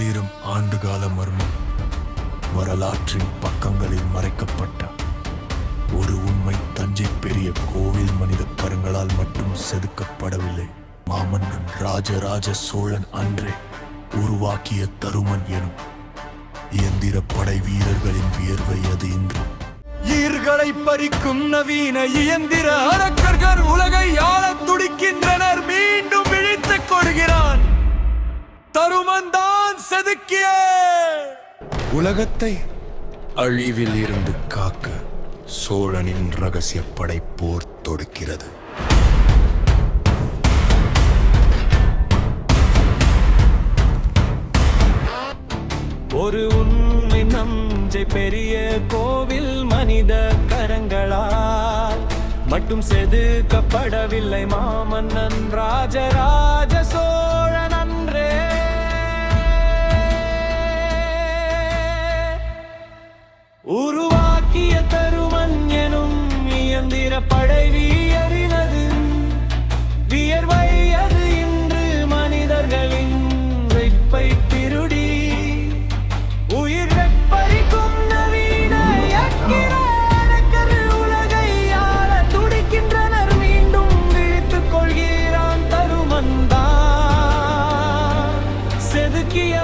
ஆயிரம் ஆண்டுகால மர்மம். வரலாற்றின் பக்கங்களில் மறைக்கப்பட்ட ஒரு உண்மை தஞ்சை பெரிய கோவில் மனித கரங்களால் மட்டும் செதுக்கப்படவில்லை. மாமன்னன் ராஜராஜ சோழன் அன்றே உருவாக்கிய தருமன் எனும் இயந்திர படை வீரர்களின் வியர்வை அது இன்று. ஈர்களை பறிக்கும் நவீன இயந்திர அரக்கர்கள் உலகை ஆள துடிக்கின்றனர். மீண்டும் இழித்துக் கொள்கிறான். தருமன் செதுக்கிய! உலகத்தை அழிவில் இருந்து காக்க சோழனின் ரகசிய படை போர் தொடுக்கிறது. ஒரு உண்மை நஞ்சை பெரிய கோவில் மனித கரங்களால் மட்டும் செதுக்கப்படவில்லை மாமன்னன் ராஜராஜ இயந்திர படை வியர்வை அது இன்று மனிதர்களின் வெப்பை திருடி. உயிர் வெப்பரிக்கும் நவீன உலகை ஆள துடிக்கின்றனர். மீண்டும் விழித்துக் கொள்கிறான் தருமந்தான் செதுக்கிய